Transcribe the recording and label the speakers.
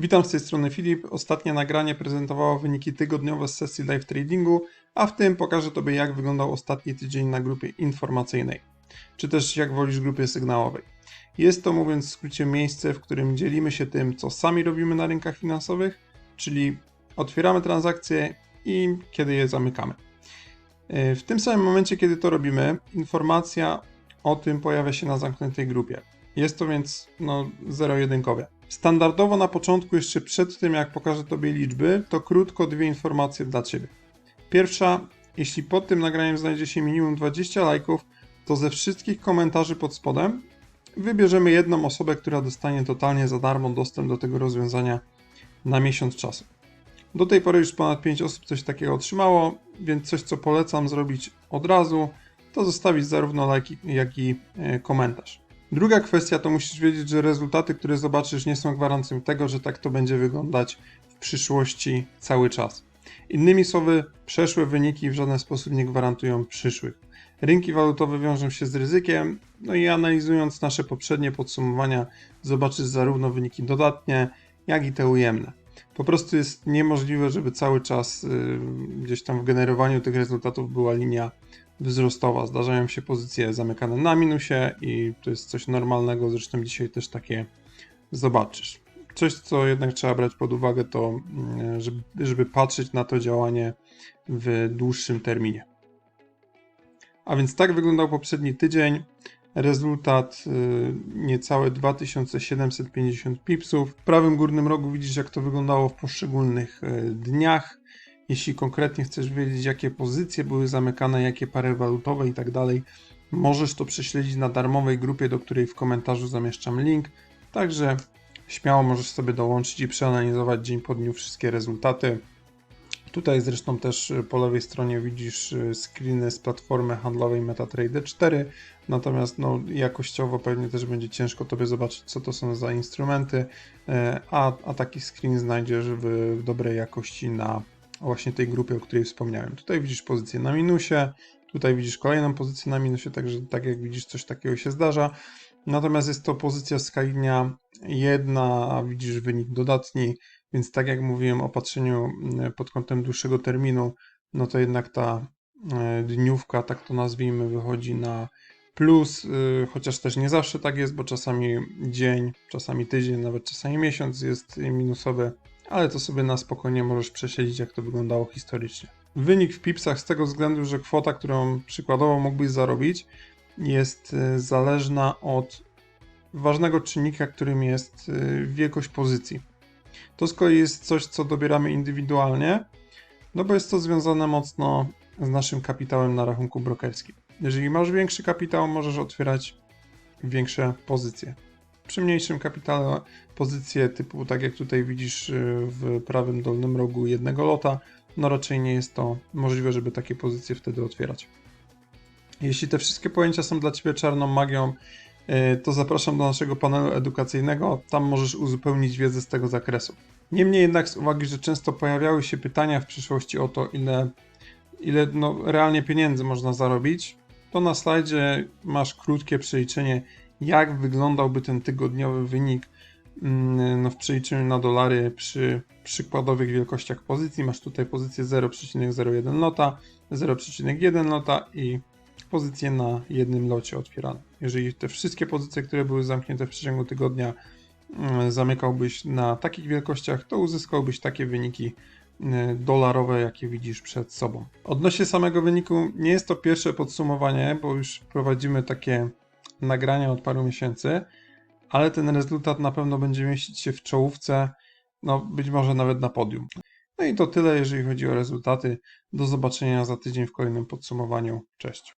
Speaker 1: Witam z tej strony Filip. Ostatnie nagranie prezentowało wyniki tygodniowe z sesji live tradingu, a w tym pokażę Tobie jak wyglądał ostatni tydzień na grupie informacyjnej, czy też jak wolisz grupie sygnałowej. Jest to mówiąc w skrócie miejsce, w którym dzielimy się tym, co sami robimy na rynkach finansowych, czyli otwieramy transakcje i kiedy je zamykamy. Yy, W tym samym momencie, kiedy to robimy, informacja o tym pojawia się na zamkniętej grupie. Jest to więc no, zero-jedynkowe. Standardowo na początku, jeszcze przed tym jak pokażę Tobie liczby, to krótko dwie informacje dla Ciebie. Pierwsza, jeśli pod tym nagraniem znajdzie się minimum 20 lajków, to ze wszystkich komentarzy pod spodem wybierzemy jedną osobę, która dostanie totalnie za darmo dostęp do tego rozwiązania na miesiąc czasu. Do tej pory już ponad 5 osób coś takiego otrzymało, więc coś co polecam zrobić od razu, to zostawić zarówno lajki, jak i e, komentarz. Druga kwestia to musisz wiedzieć, że rezultaty, które zobaczysz, nie są gwarancją tego, że tak to będzie wyglądać w przyszłości cały czas. Innymi słowy, przeszłe wyniki w żaden sposób nie gwarantują przyszłych. Rynki walutowe wiążą się z ryzykiem, no i analizując nasze poprzednie podsumowania, zobaczysz zarówno wyniki dodatnie, jak i te ujemne. Po prostu jest niemożliwe, żeby cały czas y, gdzieś tam w generowaniu tych rezultatów była linia wzrostowa. Zdarzają się pozycje zamykane na minusie i to jest coś normalnego, zresztą dzisiaj też takie zobaczysz. Coś, co jednak trzeba brać pod uwagę, to mm, żeby, żeby patrzeć na to działanie w dłuższym terminie. A więc tak wyglądał poprzedni tydzień. Rezultat y, niecałe 2750 pipsów. W prawym górnym rogu widzisz, jak to wyglądało w poszczególnych y, dniach. Jeśli konkretnie chcesz wiedzieć, jakie pozycje były zamykane, jakie pary walutowe i tak dalej, możesz to prześledzić na darmowej grupie, do której w komentarzu zamieszczam link. Także śmiało możesz sobie dołączyć i przeanalizować dzień po dniu wszystkie rezultaty. Tutaj zresztą też y, po lewej stronie widzisz y, screeny z platformy handlowej MetaTrader 4, natomiast no, jakościowo pewnie też będzie ciężko Tobie zobaczyć, co to są za instrumenty, e, a, a taki screen znajdziesz w, w dobrej jakości na właśnie tej grupie, o której wspomniałem. Tutaj widzisz pozycję na minusie, tutaj widzisz kolejną pozycję na minusie, także tak jak widzisz, coś takiego się zdarza. Natomiast jest to pozycja skalinia jedna, a widzisz wynik dodatni, więc tak jak mówiłem o patrzeniu mm, pod kątem dłuższego terminu, no to jednak ta e, dniówka, tak to nazwijmy, wychodzi na plus, y, chociaż też nie zawsze tak jest, bo czasami dzień, czasami tydzień, nawet czasami miesiąc jest minusowy, ale to sobie na spokojnie możesz przesiedzieć, jak to wyglądało historycznie. Wynik w pipsach z tego względu, że kwota, którą przykładowo mógłbyś zarobić, jest y, zależna od ważnego czynnika, którym jest y, wielkość pozycji. To z kolei jest coś, co dobieramy indywidualnie, no bo jest to związane mocno z naszym kapitałem na rachunku brokerskim. Jeżeli masz większy kapitał, możesz otwierać większe pozycje. Przy mniejszym kapitale pozycje typu, tak jak tutaj widzisz y, w prawym dolnym rogu jednego lota, no raczej nie jest to możliwe, żeby takie pozycje wtedy otwierać. Jeśli te wszystkie pojęcia są dla Ciebie czarną magią, y, to zapraszam do naszego panelu edukacyjnego. Tam możesz uzupełnić wiedzę z tego zakresu. Niemniej jednak, z uwagi, że często pojawiały się pytania w przyszłości o to, ile, ile no, realnie pieniędzy można zarobić, to na slajdzie masz krótkie przeliczenie, jak wyglądałby ten tygodniowy wynik mm, no, w przeliczeniu na dolary przy przykładowych wielkościach pozycji. Masz tutaj pozycję 0,01 lota, 0,1 lota i pozycje na jednym locie otwierane. Jeżeli te wszystkie pozycje, które były zamknięte w przeciągu tygodnia, mm, zamykałbyś na takich wielkościach, to uzyskałbyś takie wyniki mm, dolarowe, jakie widzisz przed sobą. Odnośnie samego wyniku, nie jest to pierwsze podsumowanie, bo już prowadzimy takie nagrania od paru miesięcy, ale ten rezultat na pewno będzie mieścić się w czołówce, no być może nawet na podium. No i to tyle, jeżeli chodzi o rezultaty. Do zobaczenia za tydzień w kolejnym podsumowaniu. Cześć.